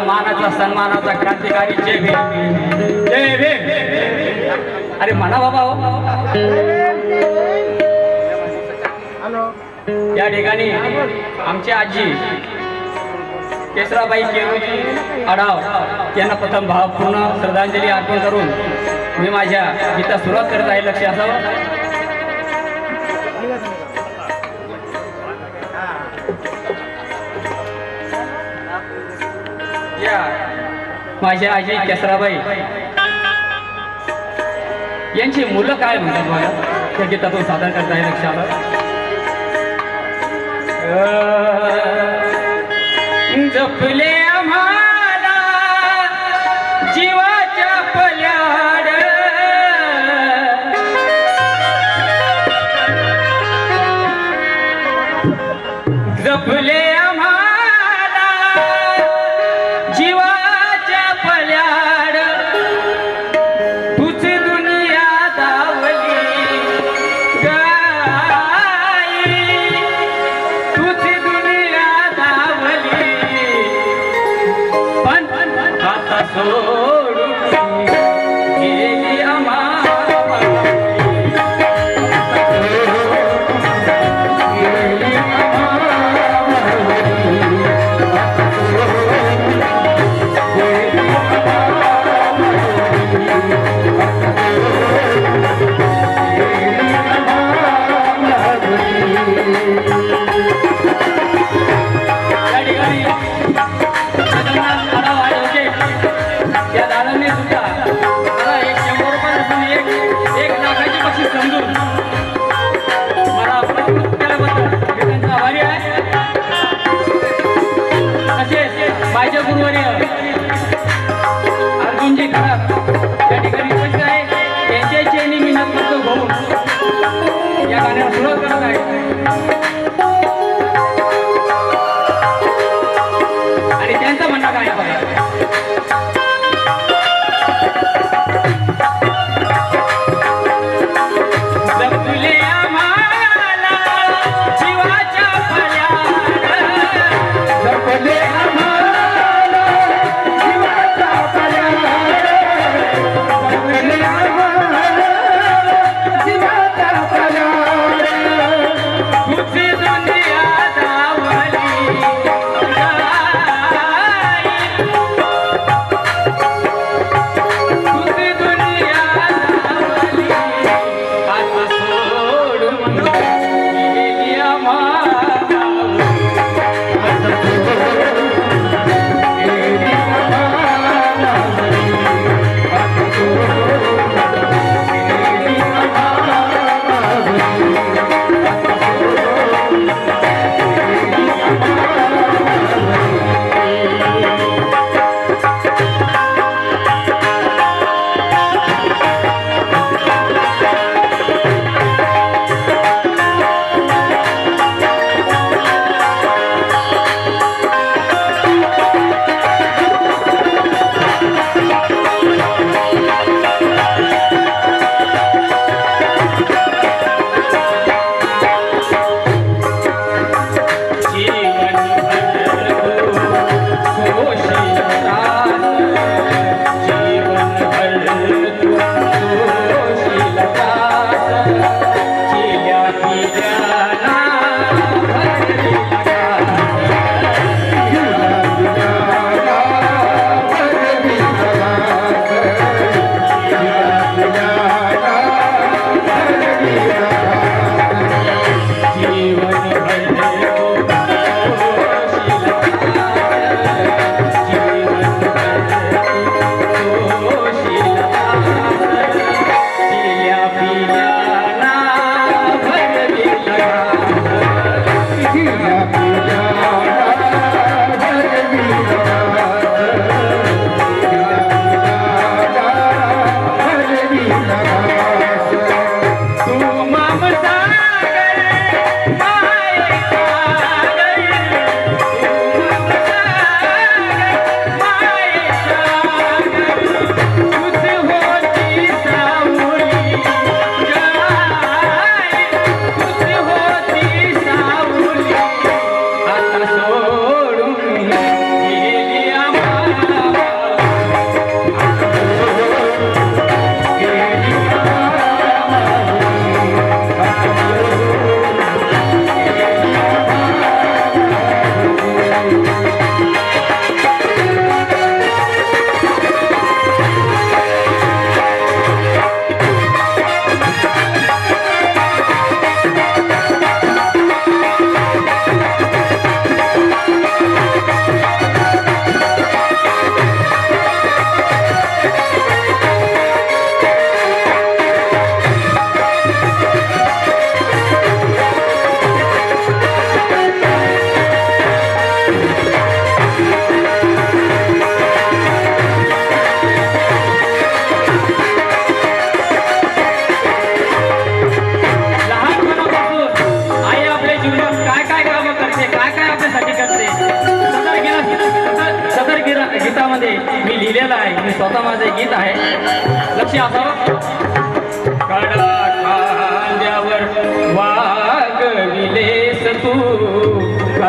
आपल्या मानाचा सन्मानाचा क्रांतिकारी जय भीम. जय भीम. अरे म्हणा बाबा हो. या ठिकाणी आमची आजी केसराबाई केळूजी अडाव यांना प्रथम भावपूर्ण श्रद्धांजली अर्पण करून मी माझ्या गीता सुरुवात करत आहे. लक्ष असावं. असणाऱ्या माझ्या आजी केसराबाई. यांची मुलं काय म्हणतात मला त्या गीतातून सादर करता येईल लक्षात. जपले Thank you.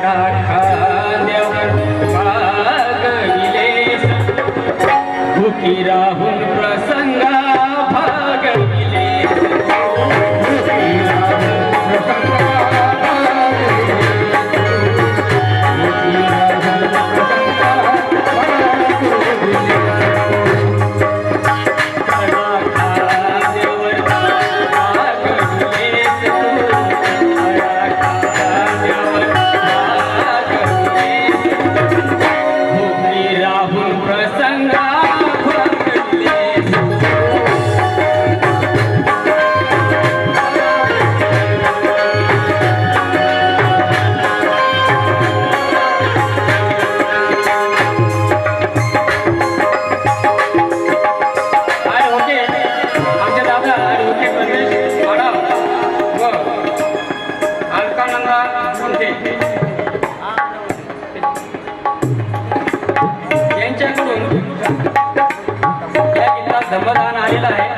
ছাড়া या गीताला आलेलं आहे.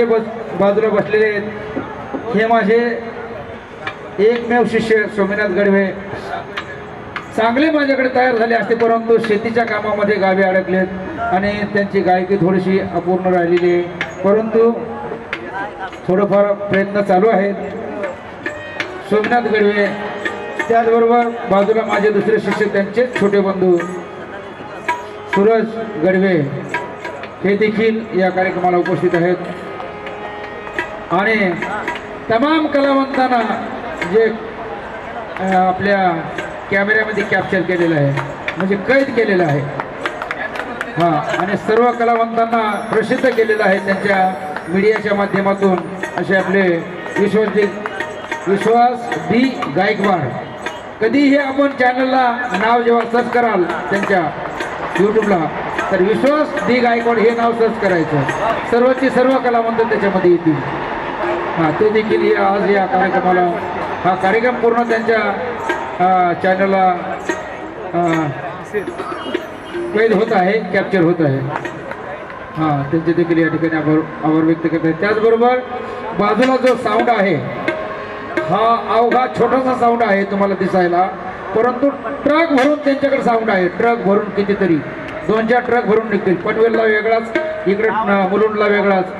जे बस बाजूला बसलेले आहेत. हे माझे एकमेव शिष्य सोमनाथ गडवे. चांगले माझ्याकडे तयार झाले असते परंतु शेतीच्या कामामध्ये गावी अडकलेत आणि त्यांची गायकी थोडीशी अपूर्ण राहिलेली आहे. परंतु थोडंफार प्रयत्न चालू आहेत. सोमनाथ गडवे त्याचबरोबर बाजूला माझे दुसरे शिष्य त्यांचे छोटे बंधू सूरज गडवे हे देखील या कार्यक्रमाला उपस्थित आहेत. आणि तमाम कलावंतांना जे आपल्या कॅमेऱ्यामध्ये कॅप्चर केलेलं आहे म्हणजे कैद केलेलं आहे. हां आणि सर्व कलावंतांना प्रसिद्ध केलेलं आहे त्यांच्या मीडियाच्या माध्यमातून असे आपले विश्वजित विश्वास डी गायकवाड. कधीही आपण चॅनलला नाव जेव्हा सर्च कराल त्यांच्या यूट्यूबला तर विश्वास डी गायकवाड हे नाव सर्च करायचं. सर्वचे सर्व कलावंत त्याच्यामध्ये येतील. ते देखील या आज या कार्यक्रमाला हा कार्यक्रम पूर्ण त्यांच्या चॅनलला कैद होत आहे कॅप्चर होत आहे. हां त्यांचे देखील या ठिकाणी आभार आभार व्यक्त करत आहे त्याचबरोबर बाजूला जो साऊंड आहे हा अवघा छोटासा साऊंड आहे तुम्हाला दिसायला. परंतु ट्रक भरून त्यांच्याकडे साऊंड आहे. ट्रक भरून कितीतरी. दोन चार ट्रक भरून निघतील. पनवेलला वेगळाच इकडे मुलुंडला वेगळाच.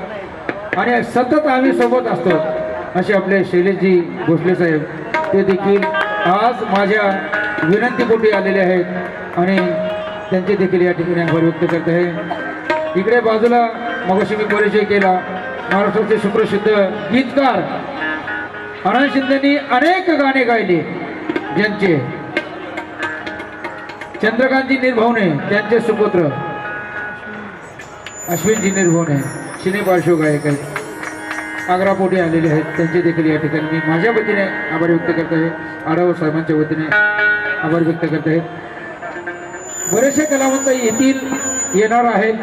आणि सतत आम्ही सोबत असतो असे आपले शैलेशजी भोसले साहेब. ते देखील आज माझ्या विनंतीपोटी आलेले आहेत आणि त्यांचे देखील या ठिकाणी आभार व्यक्त करत आहे. इकडे बाजूला मगाशी मी परिचय केला महाराष्ट्राचे सुप्रसिद्ध गीतकार अनंत शिंदेनी अनेक गाणे गायले ज्यांचे चंद्रकांतजी निर्भवने त्यांचे सुपुत्र अश्विनजी निर्भवने. सिने पार्श्व गायक आहेत आग्रापोटी आलेले आहेत. त्यांचे देखील या ठिकाणी मी माझ्या वतीने आभार व्यक्त करत आहे. आढाव साहेबांच्या वतीने आभार व्यक्त करत आहेत बरेचसे कलावंत येतील येणार आहेत.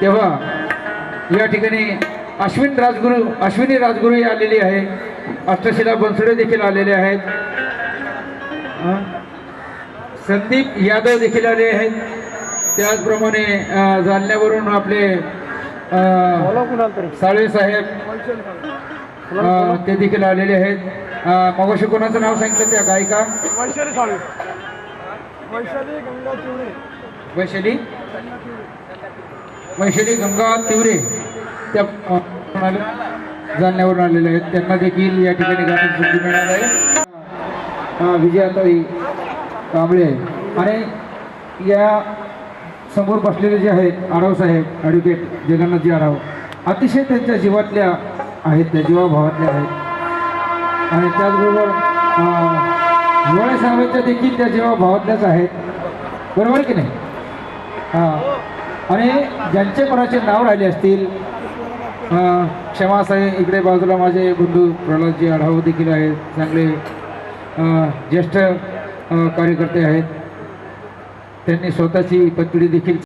तेव्हा या ठिकाणी अश्विन राजगुरू अश्विनी राजगुरू आलेली आहे. अष्टशिला बनसुडे देखील आलेले आहेत. संदीप यादव देखील आले आहेत. त्याचप्रमाणे जालन्यावरून आपले साळवे साहेब ते देखील आलेले आहेत. मगाशी कोणाचं नाव सांगितलं त्या गायिका? वैशाली साळवे. वैशाली गंगा चिवणे वैशाली? वैशाली गंगा तिवरे. त्या जालन्यावरून आलेले आहेत. त्यांना देखील या ठिकाणी गाण्याची संधी मिळाली आहे. विजयाताई कांबळे आणि या समोर बसलेले जे आहेत आराव साहेब ॲडव्होकेट जगन्नाथजी आढाव अतिशय त्यांच्या जीवातल्या आहेत त्या जीवाभावातल्या आहेत. आणि त्याचबरोबर हिवाळे साहेबांच्या देखील त्या जीवाभावातल्याच आहेत. बरोबर की नाही? हां. आणि ज्यांचे कोणाचे नाव राहिले असतील क्षमा साहेब इकडे बाजूला माझे बंधू प्रल्हादजी आढाव देखील आहेत चांगले ज्येष्ठ कार्यकर्ते आहेत. त्यांनी स्वतःची पतपिढी देखील